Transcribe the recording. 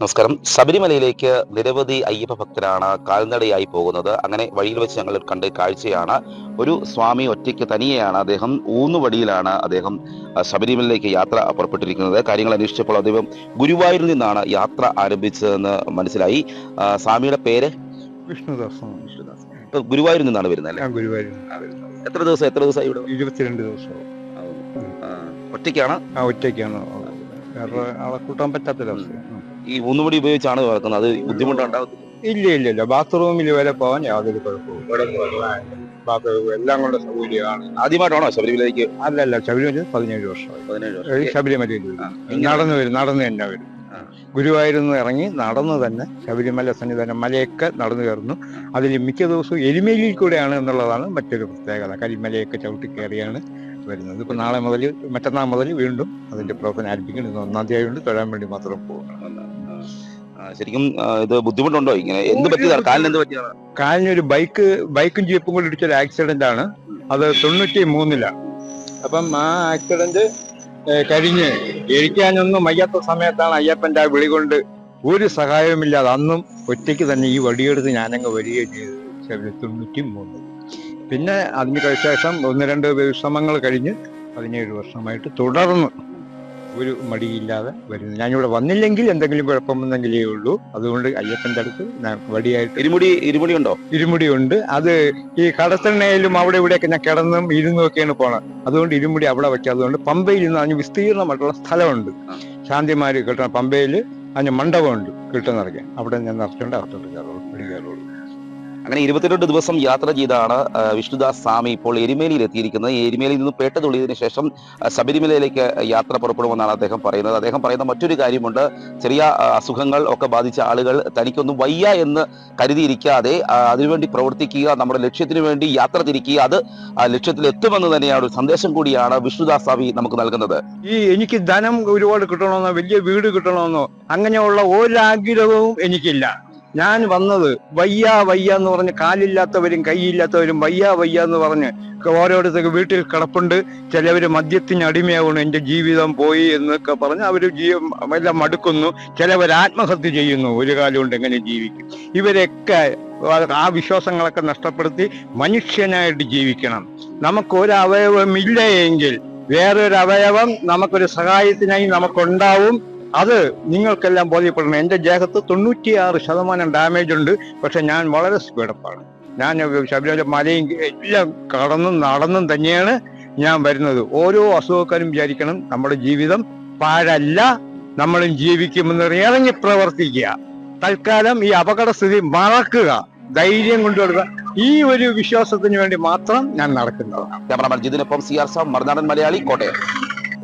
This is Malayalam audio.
നമസ്കാരം. ശബരിമലയിലേക്ക് നിരവധി അയ്യപ്പ ഭക്തരാണ് കാൽനടയായി പോകുന്നത്. അങ്ങനെ വഴിയിൽ വെച്ച് ഞങ്ങൾ കണ്ട കാഴ്ചയാണ്. ഒരു സ്വാമി ഒറ്റയ്ക്ക് തനിയെയാണ് അദ്ദേഹം ഊന്നുവടിയിലാണ് അദ്ദേഹം ശബരിമലയിലേക്ക് യാത്ര പുറപ്പെട്ടിരിക്കുന്നത്. കാര്യങ്ങൾ അന്വേഷിച്ചപ്പോൾ അദ്ദേഹം ഗുരുവായൂരിൽ നിന്നാണ് യാത്ര ആരംഭിച്ചതെന്ന് മനസ്സിലായി. സ്വാമിയുടെ പേര്? വിഷ്ണുദാസ് ഗുരുവായൂരിൽ നിന്നാണ് വരുന്നത് അല്ലേ? ഗുരുവായൂർ എത്ര ദിവസം എത്ര ദിവസമായി ഇവിടെ? ഇരുപത്തിരണ്ട് ദിവസം ഒറ്റയ്ക്കാണ്? ഒറ്റയ്ക്കാണ്. ആളെ കൂട്ടാൻ പറ്റാത്തൊരവസ്ഥ ഉം. ഈ ഊന്നുവടി ഉപയോഗിച്ചാണ് തുറക്കുന്നത് അത് ബുദ്ധിമുട്ടുണ്ടാവും? ഇല്ല ഇല്ല ഇല്ല. ബാത്റൂമിൽ വരെ പോകാൻ യാതൊരു കുഴപ്പവും ബാത്റൂം എല്ലാം കൊണ്ട് സൗകര്യമാണ്. ആദ്യമായിട്ടാണോ ശബരിമലയിലേക്ക്? അല്ലല്ല ശബരിമല പതിനേഴ് വർഷമായി. പതിനേഴ് വർഷം. ശബരിമലയിൽ നടന്നു വരും നടന്നു തന്നെ വരും. ഗുരുവായൂരിൽ നിന്ന് ഇറങ്ങി നടന്നു തന്നെ ശബരിമല സന്നിധാനം മലയൊക്കെ നടന്നു കയറുന്നു. അതിൽ മിക്ക ദിവസവും എരുമേലിയിൽ കൂടെയാണ് എന്നുള്ളതാണ് മറ്റൊരു പ്രത്യേകത. കരിമലയൊക്കെ ചവിട്ടി കയറിയാണ് വരുന്നത്. ഇപ്പൊ നാളെ മുതൽ മറ്റന്നാൾ മുതൽ വീണ്ടും അതിന്റെ പ്രവർത്തനം ആരംഭിക്കണം ഇന്ന് ഒന്നാം തീയതി കൊണ്ട് തൊഴാൻ വേണ്ടി മാത്രം പോകണം ശരിക്കും ഇത് ബുദ്ധിമുട്ടുണ്ടോ ഇങ്ങനെ? എന്ത് പറ്റിയതാണ് കാലിന് എന്ത് പറ്റിയതാണ് ഒരു ബൈക്ക് ബൈക്കും ജീപ്പും കൂടി ഇടിച്ചൊരു ആക്സിഡന്റ് ആണ്. അത് തൊണ്ണൂറ്റി മൂന്നിലാണ് അപ്പം ആ ആക്സിഡന്റ് കഴിഞ്ഞ് ഇരിക്കാനൊന്നും വയ്യാത്ത സമയത്താണ് അയ്യപ്പന്റെ ആ വിളി കൊണ്ട് ഒരു സഹായവുമില്ലാതെ അന്നും ഒറ്റയ്ക്ക് തന്നെ ഈ വടിയെടുത്ത് ഞാനങ്ങ് വരികയും ചെയ്തു. തൊണ്ണൂറ്റി മൂന്ന് പിന്നെ അതിന് ശേഷം ഒന്ന് രണ്ട് വിശ്രമങ്ങൾ കഴിഞ്ഞ് പതിനേഴ് വർഷമായിട്ട് തുടർന്ന് ഒരു മടിയില്ലാതെ വരുന്നു. ഞാനിവിടെ വന്നില്ലെങ്കിൽ എന്തെങ്കിലും കുഴപ്പമെന്നെങ്കിലേ ഉള്ളൂ. അതുകൊണ്ട് അയ്യപ്പന്റെ അടുത്ത് ഞാൻ വടിയായിട്ട് ഇരുമുടി ഇരുമുടി ഉണ്ടോ ഇരുമുടി ഉണ്ട് അത് ഈ കടത്തണ്ണയിലും അവിടെ ഇവിടെയൊക്കെ ഞാൻ കിടന്നും ഇരുന്നും ഒക്കെയാണ് പോണത്. അതുകൊണ്ട് ഇരുമുടി അവിടെ വെക്കാത്തതുകൊണ്ട് പമ്പയിൽ നിന്ന് അതിന് വിസ്തീർണമായിട്ടുള്ള സ്ഥലമുണ്ട്. ശാന്തിമാര് കിട്ടണം പമ്പയിൽ അതിന് മണ്ഡപമുണ്ട്. കിട്ടുന്നിറക്കാൻ അവിടെ ഞാൻ നിറച്ചുകൊണ്ട് അർത്ഥം കയറുള്ളൂ അങ്ങനെ ഇരുപത്തിരണ്ട് ദിവസം യാത്ര ചെയ്താണ് വിഷ്ണുദാസ് സ്വാമി ഇപ്പോൾ എരുമേലിയിൽ എത്തിയിരിക്കുന്നത് എരുമേലിയിൽ നിന്ന് പേട്ട തുള്ളിയതിനു ശേഷം ശബരിമലയിലേക്ക് യാത്ര പുറപ്പെടുമെന്നാണ് അദ്ദേഹം പറയുന്നത്. അദ്ദേഹം പറയുന്ന മറ്റൊരു കാര്യമുണ്ട്. ചെറിയ അസുഖങ്ങൾ ഒക്കെ ബാധിച്ച ആളുകൾ തനിക്കൊന്നും വയ്യ എന്ന് കരുതിയിരിക്കാതെ അതിനുവേണ്ടി പ്രവർത്തിക്കുക നമ്മുടെ ലക്ഷ്യത്തിന് വേണ്ടി യാത്ര തിരിക്കുക അത് ലക്ഷ്യത്തിൽ എത്തുമെന്ന് തന്നെയാണ് ഒരു സന്ദേശം കൂടിയാണ് വിഷ്ണുദാസ് സ്വാമി നമുക്ക് നൽകുന്നത്. ഈ എനിക്ക് ധനം ഒരുപാട് കിട്ടണമെന്നോ വലിയ വീട് കിട്ടണമെന്നോ അങ്ങനെയുള്ള ഒരാഗ്രഹവും എനിക്കില്ല. ഞാൻ വന്നത് വയ്യ വയ്യ എന്ന് പറഞ്ഞ് കാലില്ലാത്തവരും കൈയില്ലാത്തവരും വയ്യ വയ്യ എന്ന് പറഞ്ഞ് ഓരോരുത്തർക്ക് വീട്ടിൽ കിടപ്പുണ്ട്. ചിലവര് മദ്യത്തിന് അടിമയാവുന്നു. എന്റെ ജീവിതം പോയി എന്നൊക്കെ പറഞ്ഞ് ജീവ എല്ലാം മടുക്കുന്നു. ചിലവർ ആത്മഹത്യ ചെയ്യുന്നു. ഒരു കാലം കൊണ്ട് എങ്ങനെ ജീവിക്കും? ഇവരൊക്കെ ആ വിശ്വാസങ്ങളൊക്കെ നഷ്ടപ്പെടുത്തി മനുഷ്യനായിട്ട് ജീവിക്കണം. നമുക്ക് ഒരു അവയവമില്ല എങ്കിൽ വേറൊരു അവയവം നമുക്കൊരു സഹായത്തിനായി നമുക്കുണ്ടാവും. അത് നിങ്ങൾക്കെല്ലാം ബോധ്യപ്പെടണം. എന്റെ ദേഹത്ത് തൊണ്ണൂറ്റിയാറ് ശതമാനം ഡാമേജ് ഉണ്ട്. പക്ഷെ ഞാൻ വളരെ സ്പീഡപ്പാണ്. ഞാൻ ശബരിമല മലയും എല്ലാം കടന്നും നടന്നും തന്നെയാണ് ഞാൻ വരുന്നത്. ഓരോ അസുഖക്കാരും വിചാരിക്കണം നമ്മുടെ ജീവിതം പാഴല്ല നമ്മളും ജീവിക്കുമെന്ന് ഇറങ്ങി പ്രവർത്തിക്കുക. തൽക്കാലം ഈ അപകടസ്ഥിതി മറക്കുക. ധൈര്യം കൊണ്ടുവരിക ഈ ഒരു വിശ്വാസത്തിന് വേണ്ടി മാത്രം ഞാൻ നടക്കുന്നതാണ്. ക്യാമറമാൻ ജിതിനൊപ്പം സി ആർ സാം മറുനാടൻ മലയാളി കോട്ടയം.